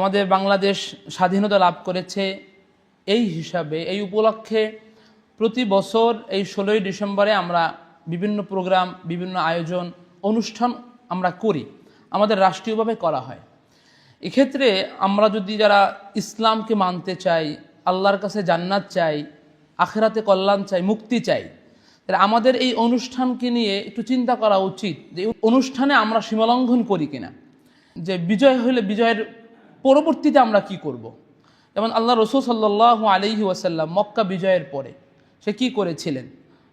আমাদের বাংলাদেশ স্বাধীনতা লাভ করেছে এই হিসাবে, এই উপলক্ষে প্রতি বছর এই ষোলোই ডিসেম্বরে আমরা বিভিন্ন প্রোগ্রাম, বিভিন্ন আয়োজন, অনুষ্ঠান আমরা করি, আমাদের রাষ্ট্রীয়ভাবে করা হয়। এক্ষেত্রে আমরা যদি যারা ইসলামকে মানতে চাই, আল্লাহর কাছে জান্নাত চাই, আখেরাতে কল্যাণ চাই, মুক্তি চাই, তাহলে আমাদের এই অনুষ্ঠানকে নিয়ে একটু চিন্তা করা উচিত যে অনুষ্ঠানে আমরা সীমালঙ্ঘন করি কিনা। যে বিজয় হলে বিজয়ের পরবর্তীতে আমরা কি করব। যেমন আল্লাহ রসুল সাল্লাহ আলহি ওয়াসাল্লাম মক্কা বিজয়ের পরে সে কি করেছিলেন?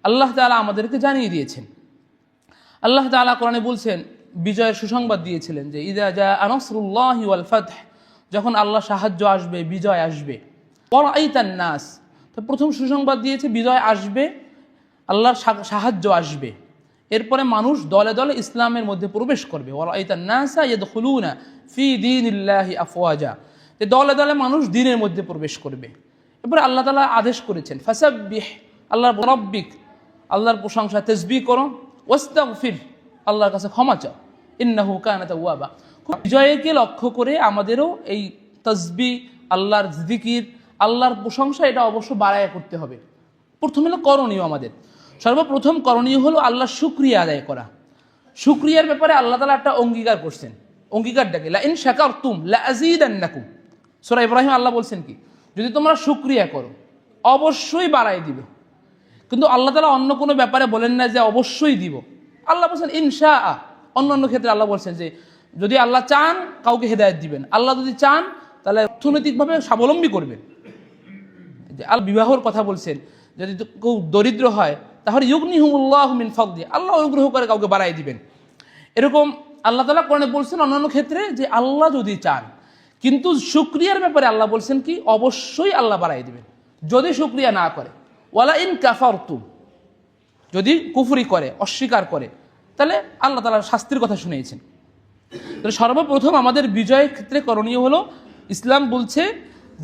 আল্লাহ তালা আমাদেরকে জানিয়ে দিয়েছেন। আল্লাহ তালা কোরআনে বলছেন, বিজয়ের সুসংবাদ দিয়েছিলেন যে, ইদা জা আনসরুল্লাহ ওয়াল ফাতহ যখন আল্লাহ সাহায্য আসবে, বিজয় আসবে। পরাইতান নাস তো প্রথম সুসংবাদ দিয়েছে, বিজয় আসবে আল্লাহর সাহায্য আসবে। এরপরে মানুষ দলে দলে ইসলামের মধ্যে প্রবেশ করবে। ওরাইতান নাসা ইয়াদখুলুনা ফি দীনিল্লাহি আফওয়াজা। যে দলে দলে মানুষ দিনের মধ্যে প্রবেশ করবে। এরপরে আল্লাহ তালা আদেশ করেছেন, ফাসাব্বিহ আল্লাহর রব্বিক, আল্লাহর প্রশংসা তেসবি করো, ওয়াস্তাগফির আল্লাহর কাছে ক্ষমা চাও। ইন্নাহু কানা তাওয়াবা। বিজয়কে লক্ষ্য করে আমাদেরও এই তসবি আল্লাহর জিকির আল্লাহর প্রশংসা এটা অবশ্য বাড়ায় করতে হবে। প্রথম হলো করণীয় আমাদের। সর্বপ্রথম করণীয় হলো আল্লাহর শুক্রিয়া আদায় করা। শুক্রিয়ার ব্যাপারে আল্লাহ তালা একটা অঙ্গীকার করছেন। অঙ্গীকারটাকে, লা ইন শাকার তুম লা আজিদান্নাকুম সোরা ইব্রাহিম আল্লাহ বলছেন কি? যদি তোমরা শুক্রিয়া করো, অবশ্যই বাড়াই দিবে। কিন্তু আল্লাহ তালা অন্য কোনো ব্যাপারে বলেন না যে অবশ্যই দিব। আল্লাহ বলছেন ইনশা অন্য অন্য ক্ষেত্রে আল্লাহ বলছেন যে, যদি আল্লাহ চান, কাউকে হেদায়ত দিবেন। আল্লাহ যদি চান, তাহলে অর্থনৈতিকভাবে স্বাবলম্বী করবেন যে আল বিবাহর কথা বলছেন, যদি কেউ দরিদ্র হয়, তাহলে ইউগনি হুমুল্লাহ মিন ফকদি আল্লাহ অনুগ্রহ করে কাউকে বাড়াই দিবেন। এরকম আল্লাহ তালা কোরআনে বলছেন অন্যান্য ক্ষেত্রে যে আল্লাহ যদি চান, কিন্তু শুক্রিয়ার ব্যাপারে আল্লাহ বলছেন কি, অবশ্যই আল্লাহ বাড়াই দিবেন। যদি শুক্রিয়া না করে, ওয়ালা ইন কাফার তুম যদি কুফরি করে, অস্বীকার করে, তাহলে আল্লাহ তালার শাস্তির কথা শুনিয়েছেন। সর্বপ্রথম আমাদের বিজয়ের ক্ষেত্রে করণীয় হলো, ইসলাম বলছে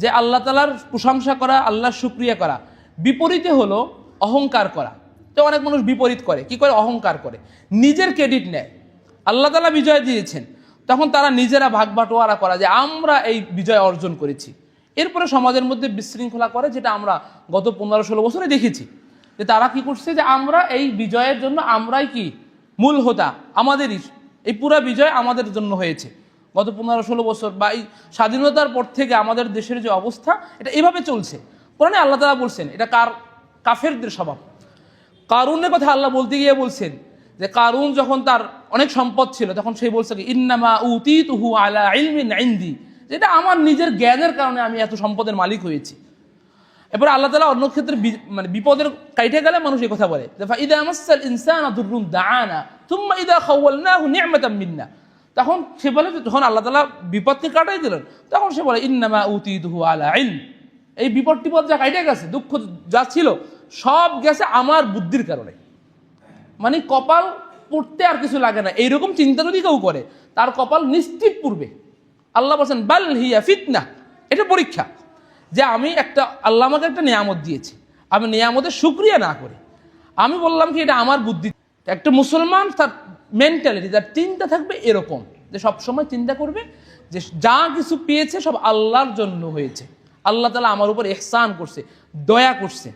যে আল্লাহ তালার প্রশংসা করা আল্লাহ শুক্রিয়া করা। বিপরীতে হলো অহংকার করা। তো অনেক মানুষ বিপরীত করে। কি করে? অহংকার করে। নিজের ক্রেডিট নেয়। আল্লাহ তালা বিজয় দিয়েছেন। তখন তারা নিজেরা ভাগ বাটোয়ারা করা যে আমরা এই বিজয় অর্জন করেছি। এরপরে সমাজের মধ্যে বিশৃঙ্খলা করে, যেটা আমরা গত পনেরো ষোলো বছরে দেখেছি। যে তারা কি করছে যে আমরা এই বিজয়ের জন্য আমরাই কি মূল হোতা, আমাদেরই এই পুরা বিজয় আমাদের জন্য হয়েছে। গত পনেরো ষোলো বছর বা এই স্বাধীনতার পর থেকে আমাদের দেশের যে অবস্থা, এটা এভাবে চলছে। কোরআনে আল্লাহ তালা বলছেন, এটা কার, কাফেরদের স্বভাব। কারুনের কথা আল্লাহ বলতে গিয়ে বলছেন যে কারুন যখন তার অনেক সম্পদ ছিল, তখন সে বলছে কি, ইন্নামা উতি তুহু আলা ইলমিন ইন্দি। যেটা আমার নিজের জ্ঞানের কারণে আমি এত সম্পদের মালিক হয়েছি। এরপর আল্লাহ তালা অন্য ক্ষেত্রে মানে বিপদের কাইটে গেলে মানুষ এই কথা বলে ইদা তুম্মা তখন সে বলে যখন আল্লাহ তালা বিপদকে কাটাই দিলেন, তখন সে বলে, ইন্নামা উতি তুহু আলা ইলম। এই বিপদ টিপদ যা কাইটে গেছে, দুঃখ যা ছিল, সব গেছে আমার বুদ্ধির কারণে। মানে কপাল পড়তে আর কিছু লাগে না। এইরকম চিন্তা যদি কেউ করে, তার কপাল নিশ্চিত পূর্বে আল্লাহ বলছেন, বাল হিয়া ফিতনা। এটা পরীক্ষা। যে আমি একটা, আল্লাহ আমাকে একটা নিয়ামত দিয়েছে। আমি নিয়ামতের শুক্রিয়া না করে। আমি বললাম কি, এটা আমার বুদ্ধি। একটা মুসলমান, তার মেন্টালিটি তার চিন্তা থাকবে এরকম। যে সবসময় চিন্তা করবে যে যা কিছু পেয়েছে সব আল্লাহর জন্য হয়েছে। আল্লাহ তালা আমার উপর এহসান করছে, দয়া করছে।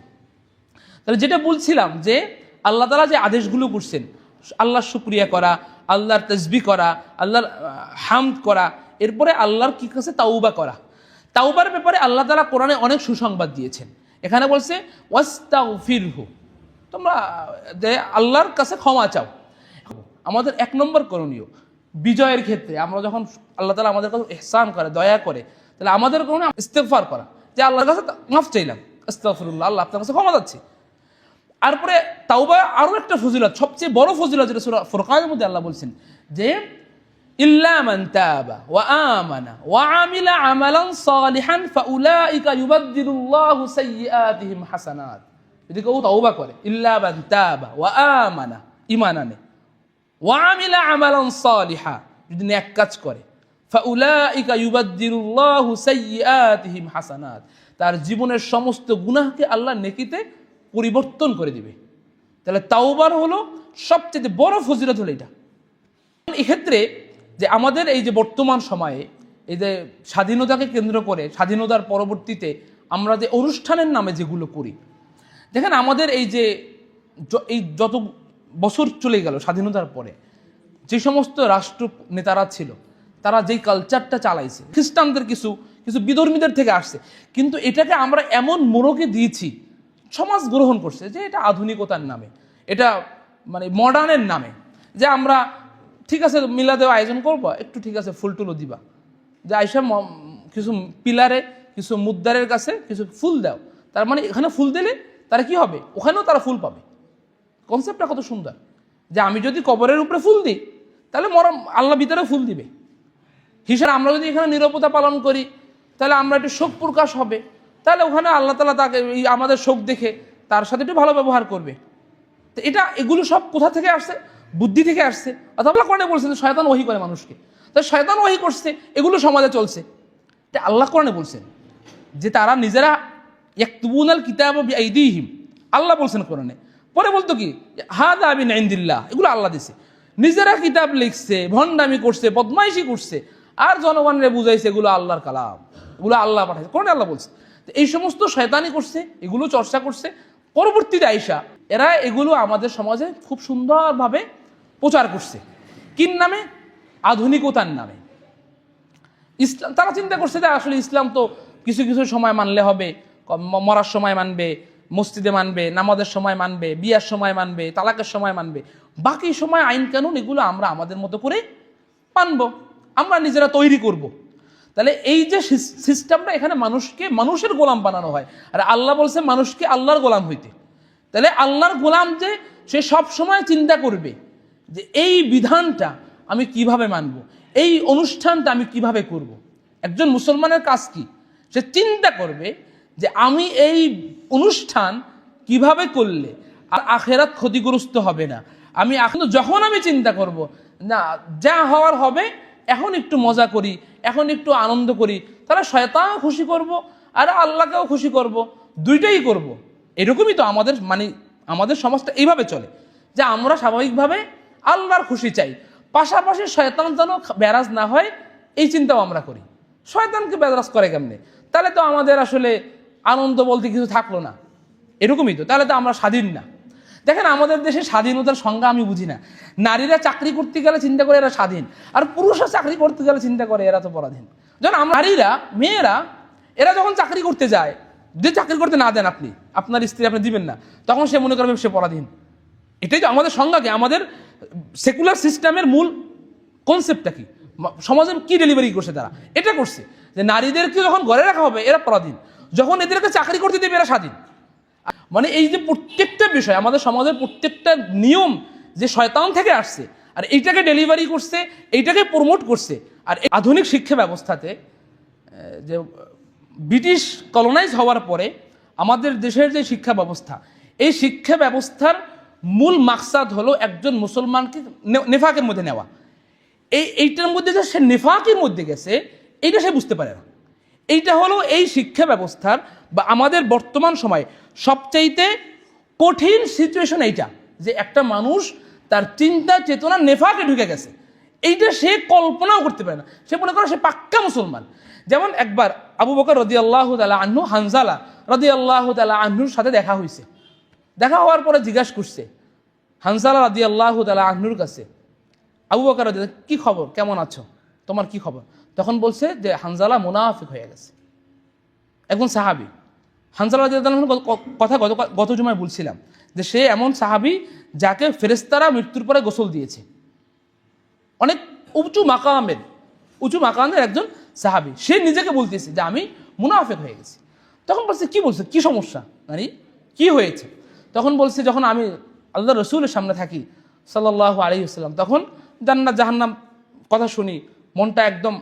তাহলে যেটা বলছিলাম যে আল্লাহ তালা যে আদেশগুলো করছেন, আল্লাহর শুক্রিয়া করা, আল্লাহর তসবি করা, আল্লাহর হামদ করা, এরপরে আল্লাহর কি কাছে তাওবা করা। তাওবার ব্যাপারে আল্লাহ তালা কোরআনে অনেক সুসংবাদ দিয়েছেন। এখানে বলছে ওয়াস্তাউ ফিরহু তোমরা আল্লাহর কাছে ক্ষমা চাও। আমাদের এক নম্বর করণীয়, বিজয়ের ক্ষেত্রে আমরা যখন আল্লাহ তালা আমাদের কাছে এহসান করে, দয়া করে, তাহলে আমাদের কোনো ইস্তেফার করা। যে আল্লাহর কাছে মাফ চাইলাম আস্তাফরুল্লাহ আল্লাহ আপনার কাছে ক্ষমা চাচ্ছি। তারপরে তাওবা আরও একটা ফজিলত, সবচেয়ে বড় ফজিলত যেটা সূরা ফুরকানের মধ্যে আল্লাহ বলছেন, যে ইল্লা মান তাবা ওয়া আমানা ওয়া আমিলা আমালান সালিহান ফাউলাইকা ইউবাদদিলুল্লাহু সাইয়্যাতিহিম হাসানাত। যদি কেউ তাওবা করে, ইল্লা মান তাবা ওয়া আমানা, ঈমান আনে। ওয়া আমিলা আমালান সালিহা, যদি নেক কাজ করে, ফাউলাইকা ইউবাদদিলুল্লাহু সাইয়্যাতিহিম হাসানাত। তার জীবনের সমস্ত গুনাহকে আল্লাহ নেকিতে পরিবর্তন করে দিবে। তাহলে তাওবার হলো সবচেয়ে বড় ফজিলত হলো এটা। এক্ষেত্রে যে আমাদের এই যে বর্তমান সময়ে এই যে স্বাধীনতাকে কেন্দ্র করে, স্বাধীনতার পরবর্তীতে আমরা যে অনুষ্ঠানের নামে যেগুলো করি, দেখেন আমাদের এই যে এই যত বছর চলে গেল স্বাধীনতার পরে, যে সমস্ত রাষ্ট্র নেতারা ছিল, তারা যেই কালচারটা চালাইছে, খ্রিস্টানদের কিছু কিছু বিধর্মীদের থেকে আসছে। কিন্তু এটাকে আমরা এমন মোড়কে দিয়েছি সমাজ গ্রহণ করছে যে এটা আধুনিকতার নামে, এটা মানে মডার্নের নামে, যে আমরা ঠিক আছে মিলাদেও আয়োজন করব, একটু ঠিক আছে ফুল টুলও দিবা। যে আইসা কিছু পিলারে, কিছু মুদ্দারের কাছে কিছু ফুল দাও। তার মানে এখানে ফুল দিলে তারা কি হবে? ওখানেও তারা ফুল পাবে। কনসেপ্টটা কত সুন্দর। যে আমি যদি কবরের উপরে ফুল দিই, তাহলে মরম আল্লাহ ভিতরে ফুল দিবে। হিসাবে আমরা যদি এখানে নিরাপত্তা পালন করি, তাহলে আমরা একটু শোক প্রকাশ হবে। তাহলে ওখানে আল্লাহ তালা তাকে আমাদের শোক দেখে তার সাথে একটু ভালো ব্যবহার করবে। তো এটা, এগুলো সব কোথা থেকে আসছে? বুদ্ধি থেকে আসছে। অথবা কোরআনে বলছেন শয়তান ওহি করে মানুষকে। তো শয়তান ওহি করছে, এগুলো সমাজে চলছে। এটা আল্লাহ কোরআনে বলছেন যে তারা নিজেরা একতুবুনাল কিতাব আইদিহিম আল্লাহ বলছেন কোরআনে। পরে বলতো কি হাদা আবিন আইন্দিল্লাহ এগুলো আল্লাহ দিছে। নিজেরা কিতাব লিখছে, ভণ্ডামি করছে, বদমাইশি করছে, আর জনগণরে বুঝাইছে এগুলো আল্লাহর কালাম। এগুলো আল্লাহ পাঠাইছে। কোরআনে আল্লাহ বলছে। এই সমস্ত শয়তানি করছে, এগুলো চর্চা করছে, পরবর্তীতে আইসা এরা এগুলো আমাদের সমাজে খুব সুন্দরভাবে প্রচার করছে। কিন নামে? আধুনিকতার নামে। ইসলাম তারা চিন্তা করছে যে আসলে ইসলাম তো কিছু কিছু সময় মানলে হবে মরার সময় মানবে, মসজিদে মানবে, নামাজের সময় মানবে, বিয়ার সময় মানবে, তালাকের সময় মানবে। বাকি সময় আইন কানুন এগুলো আমরা আমাদের মতো করে মানব, আমরা নিজেরা তৈরি করব। তাহলে এই যে সিস্টেমটা এখানে মানুষকে, মানুষের গোলাম বানানো হয়। আর আল্লাহ বলছে মানুষকে আল্লাহর গোলাম হইতে। তাহলে আল্লাহর গোলাম যে, সে সব সময় চিন্তা করবে যে এই বিধানটা আমি কীভাবে মানব? এই অনুষ্ঠানটা আমি কীভাবে করব। একজন মুসলমানের কাজ কি? সে চিন্তা করবে যে আমি এই অনুষ্ঠান কীভাবে করলে আর আখেরাত ক্ষতিগ্রস্ত হবে না। আমি এখন যখন আমি চিন্তা করব, না, যা হওয়ার হবে এখন একটু মজা করি, এখন একটু আনন্দ করি, তাহলে শয়তানও খুশি করব, আর আল্লাহকেও খুশি করব, দুইটাই করব। এরকমই তো আমাদের মানে আমাদের সমাজটা এইভাবে চলে, যে আমরা স্বাভাবিকভাবে আল্লাহর খুশি চাই। পাশাপাশি শয়তান যেন ব্যারাজ না হয়, এই চিন্তাও আমরা করি। শয়তানকে ব্যারাজ করে কেমনে? তাহলে তো আমাদের আসলে আনন্দ বলতে কিছু থাকল না। এরকমই তো, তাহলে তো আমরা স্বাধীন না। দেখেন, আমাদের দেশে স্বাধীনতার সংজ্ঞা আমি বুঝি না। নারীরা চাকরি করতে গেলে চিন্তা করে এরা স্বাধীন, আর পুরুষরা চাকরি করতে গেলে চিন্তা করে এরা তো পরাধীন। যখন নারীরা, মেয়েরা, এরা যখন চাকরি করতে যায়, যে চাকরি করতে না দেন আপনি, আপনার স্ত্রী আপনি দিবেন না, তখন সে মনে করবে সে পরাধীন। এটাই তো আমাদের সংজ্ঞা কি? আমাদের সেকুলার সিস্টেমের মূল কনসেপ্টটা কি? সমাজে কি ডেলিভারি করছে তারা? এটা করছে। যে নারীদেরকে যখন ঘরে রাখা হবে, এরা পরাধীন। যখন এদেরকে চাকরি করতে দেবে, এরা স্বাধীন। মানে এই যে প্রত্যেকটা বিষয়, আমাদের সমাজের প্রত্যেকটা নিয়ম যে শয়তান থেকে আসছে, আর এইটাকে ডেলিভারি করছে, এইটাকে প্রমোট করছে, আর আধুনিক শিক্ষা ব্যবস্থাতে যে ব্রিটিশ কলোনাইজ হওয়ার পরে আমাদের দেশের যে শিক্ষা ব্যবস্থা, এই শিক্ষা ব্যবস্থার মূল মাকসাদ হলো একজন মুসলমানকে নেফাকের মধ্যে নেওয়া। এই, এইটার মধ্যে যে সে নেফাকের মধ্যে গেছে, এইটা সে বুঝতে পারে না। এইটা হলো এই শিক্ষা ব্যবস্থার বা আমাদের বর্তমান সময়ে সবচাইতে কঠিন সিচুয়েশন এইটা, যে একটা মানুষ তার চিন্তা চেতনা নেফাকে ঢুকে গেছে। এইটা সে কল্পনাও করতে পারে না। সে মনে করে সে পাক্কা মুসলমান। যেমন একবার আবু বকর রদি আল্লাহ তালা আহ্নু হানজালা রদি আল্লাহ তালা আহ্নুর সাথে দেখা হয়েছে দেখা হওয়ার পরে জিজ্ঞাসা করছে হানসালা রাদি আল্লাহ তালা আহনুর কাছে, আবু বকর কি খবর? কেমন আছো? তোমার কি খবর? তখন বলছে যে, হানজালা মুনাফিক হয়ে গেছে। একজন সাহাবি আনহুর ক- কথা গত গত জুমায় বলছিলাম যে সে এমন সাহাবি যাকে ফেরেস্তারা মৃত্যুর পরে গোসল দিয়েছে। অনেক উঁচু মাকামের উঁচু মাকামের একজন সাহাবি। সে নিজেকে বলতেছে যে আমি মুনাফেক হয়ে গেছি। তখন বলছে, কি বলছে? কি সমস্যা? মানে কি হয়েছে? তখন বলছে, যখন আমি আল্লাহ রসুলের সামনে থাকি সাল্লাহ আলী আসসালাম তখন জান্নাত জাহান্নাম কথা শুনি, মনটা একদম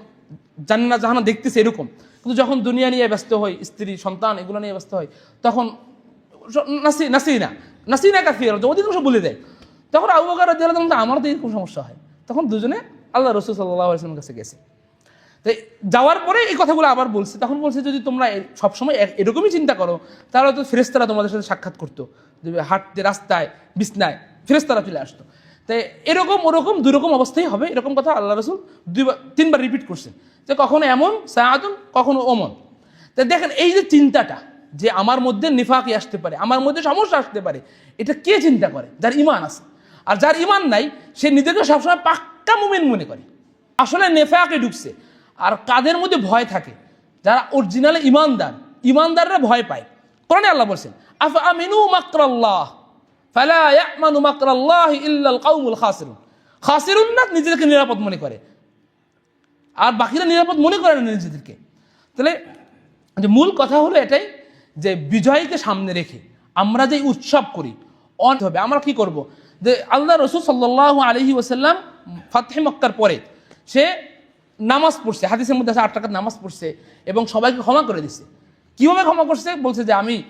জান্না জাহান্নাম দেখতেছে এরকম। কিন্তু যখন দুনিয়া নিয়ে ব্যস্ত হই স্ত্রী সন্তান এগুলো নিয়ে ব্যস্ত হয় তখন নাসি নাসিনা নাসিনা কাফির অধিকাংশ বলে দেয় তখন আবু বকর আনহু বলছে, আমারও তো এরকম সমস্যা হয়। তখন দুজনে আল্লাহ রসুল সাল্লাহ আসলামের কাছে গেছে। যাওয়ার পরে এই কথাগুলো আবার বলছে তখন বলছে যদি তোমরা সবসময় এরকমই চিন্তা করো তাহলে তো ফেরেস্তারা তোমাদের সাথে সাক্ষাৎ করতো। হাঁটতে রাস্তায় বিছনায় ফেরেস্তারা চলে আসতো। তাই এরকম, ওরকম, দুরকম অবস্থাই হবে। এরকম কথা আল্লাহ রসুল দুইবার, তিনবার রিপিট করছেন। যে কখনো এমন, সায়াতুন, কখনো অমন তাই দেখেন, এই যে চিন্তাটা যে আমার মধ্যে নিফাকি আসতে পারে, আমার মধ্যে সমস্যা আসতে পারে, এটা কে চিন্তা করে? যার ইমান আছে। আর যার ইমান নাই, সে নিজেকে সবসময় পাক্কা মুমিন মনে করে। আসলে নেফাকে ঢুকছে। আর কাদের মধ্যে ভয় থাকে? যারা অরিজিনাল ইমানদার, ইমানদাররা ভয় পায়। কোরআনে আল্লাহ বলছেন আফা আমিনু মাকরাল্লাহ? খাসিরুন। না নিজেদেরকে নিরাপদ মনে করে। আর বাকিরা নিরাপদ মনে করে না নিজেদেরকে। তাহলে যে মূল কথা হলো এটাই যে বিজয়কে সামনে রেখে আমরা যে উৎসব করি অন হবে। আমরা কি করব? যে আল্লাহ রসুল সাল্লাহ আলহি ওসাল্লাম ফাতহে মক্কার পরে সে নামাজ পড়ছে, হাদিসের মধ্যে আছে আট টাকার নামাজ পড়ছে এবং সবাইকে ক্ষমা করে দিছে। কীভাবে ক্ষমা করছে? বলছে যে আমি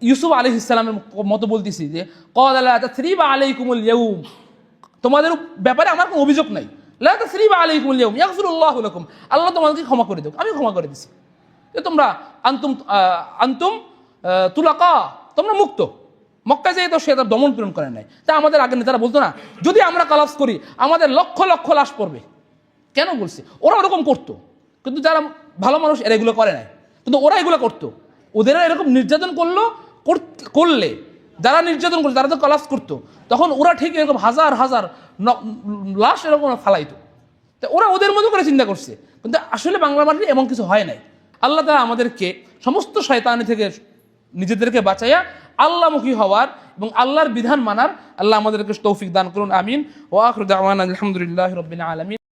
ইউসুফ আলি ইসলামের মতো বলতেছি যে কদ বা আলাই কুমুল ইয়ুম তোমাদের ব্যাপারে আমার কোনো অভিযোগ নাই। লা তাসরিবা আলাইকুম আল-ইয়াউম ইয়াগফিরুল্লাহু লাকুম। আল্লাহ তোমাদেরকে ক্ষমা করে দেব আমি ক্ষমা করে দিছি। যে তোমরা আন্তুম আন্তুম তুলাকা, তোমরা মুক্ত। মক্কা যেয়ে তো সে তার দমন পীড়ন করে নাই। তা আমাদের আগে নেতারা বলতো না, যদি আমরা কালাস করি, আমাদের লক্ষ লক্ষ লাশ পড়বে। কেন বলছে? ওরা ওরকম করতো। কিন্তু যারা ভালো মানুষ, এরা এগুলো করে নাই। কিন্তু ওরা এগুলো করতো। ওদের এরকম নির্যাতন করল, কর- করলে, যারা নির্যাতন করতো তারা তো কলাস করতো, তখন ওরা ঠিক এরকম হাজার হাজার লাশ এরকম ফালাইতো। তা ওরা ওদের মতো করে চিন্তা করছে, কিন্তু আসলে বাংলা মাটিতে এমন কিছু হয় নাই। আল্লাহ তারা আমাদেরকে সমস্ত শয়তানি থেকে নিজেদেরকে বাঁচাইয়া আল্লাহমুখী হওয়ার এবং আল্লাহর বিধান মানার আল্লাহ আমাদেরকে তৌফিক দান করুন, আমিন। ও আখরুদ্দাওয়ান আলহামদুলিল্লাহ রবিন আলমিন।